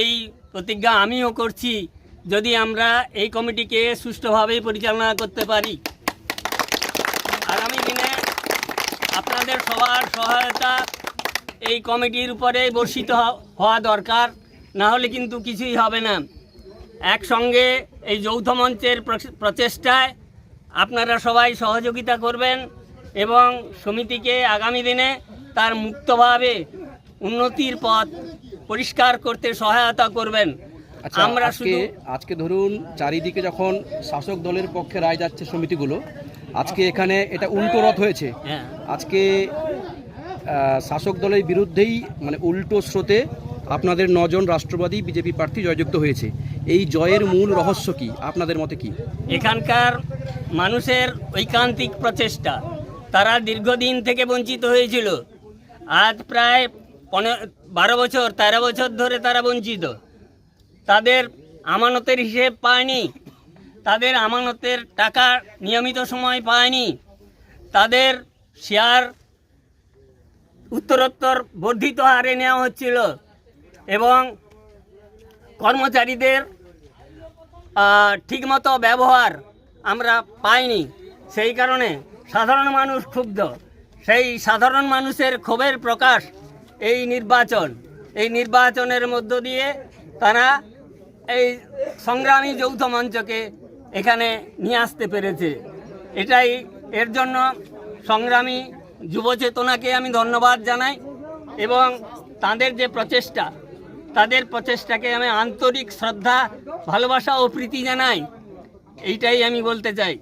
এই প্রতিজ্ঞা আমিও করছি যদি আমরা এই কমিটিকে সুষ্ঠুভাবে পরিচালনা করতে পারি। আগামী দিনে আপনাদের সবার সহায়তা এই কমিটির উপরে বর্ষিত হওয়া দরকার, না হলে কিন্তু কিছুই হবে না। একসঙ্গে এই যৌথ মঞ্চের প্রচেষ্টায় আপনারা সবাই সহযোগিতা করবেন এবং সমিতিকে আগামী দিনে তার মুক্তভাবে উন্নতির পথ পরিষ্কার করতে সহায়তা করবেন। আচ্ছা আমরা শুধু আজকে ধরুন চারিদিকে যখন শাসক দলের পক্ষে রায় যাচ্ছে সমিতিগুলো আজকে এখানে এটা উল্টো রথ হয়েছে। হ্যাঁ। আজকে শাসক দলের বিরুদ্ধেই মানে উল্টো স্রোতে আপনাদের নজন রাষ্ট্রবাদী বিজেপি প্রার্থী জয়যুক্ত হয়েছে। এই জয়ের মূল রহস্য কি? আপনাদের মতে কি? এখানকার মানুষের ঐকান্তিক প্রচেষ্টা তারা দীর্ঘদিন থেকে বঞ্চিত হয়েছিল। আজ প্রায় পনেরো, বারো বছর, তেরো বছর ধরে তারা বঞ্চিত। তাদের আমানতের হিসেব পায়নি। তাদের আমানতের টাকা নিয়মিত সময় পায়নি। তাদের শেয়ার উত্তরোত্তর বর্ধিত হারে নেওয়া হচ্ছিল এবং কর্মচারীদের ঠিকমতো ব্যবহার আমরা পাইনি। সেই কারণে সাধারণ মানুষ ক্ষুব্ধ। সেই সাধারণ মানুষের ক্ষোভের প্রকাশ এই নির্বাচন, এই নির্বাচনের মধ্য দিয়ে তারা এই সংগ্রামী যৌথ মঞ্চকে এখানে নিয়ে আসতে পেরেছে। এটাই, এর জন্য সংগ্রামী যুব চেতনাকে আমি ধন্যবাদ জানাই এবং তাদের যে প্রচেষ্টা, তাদের প্রচেষ্টাকে আমি আন্তরিক শ্রদ্ধা, ভালোবাসা ও প্রীতি জানাই, এইটাই আমি বলতে চাই।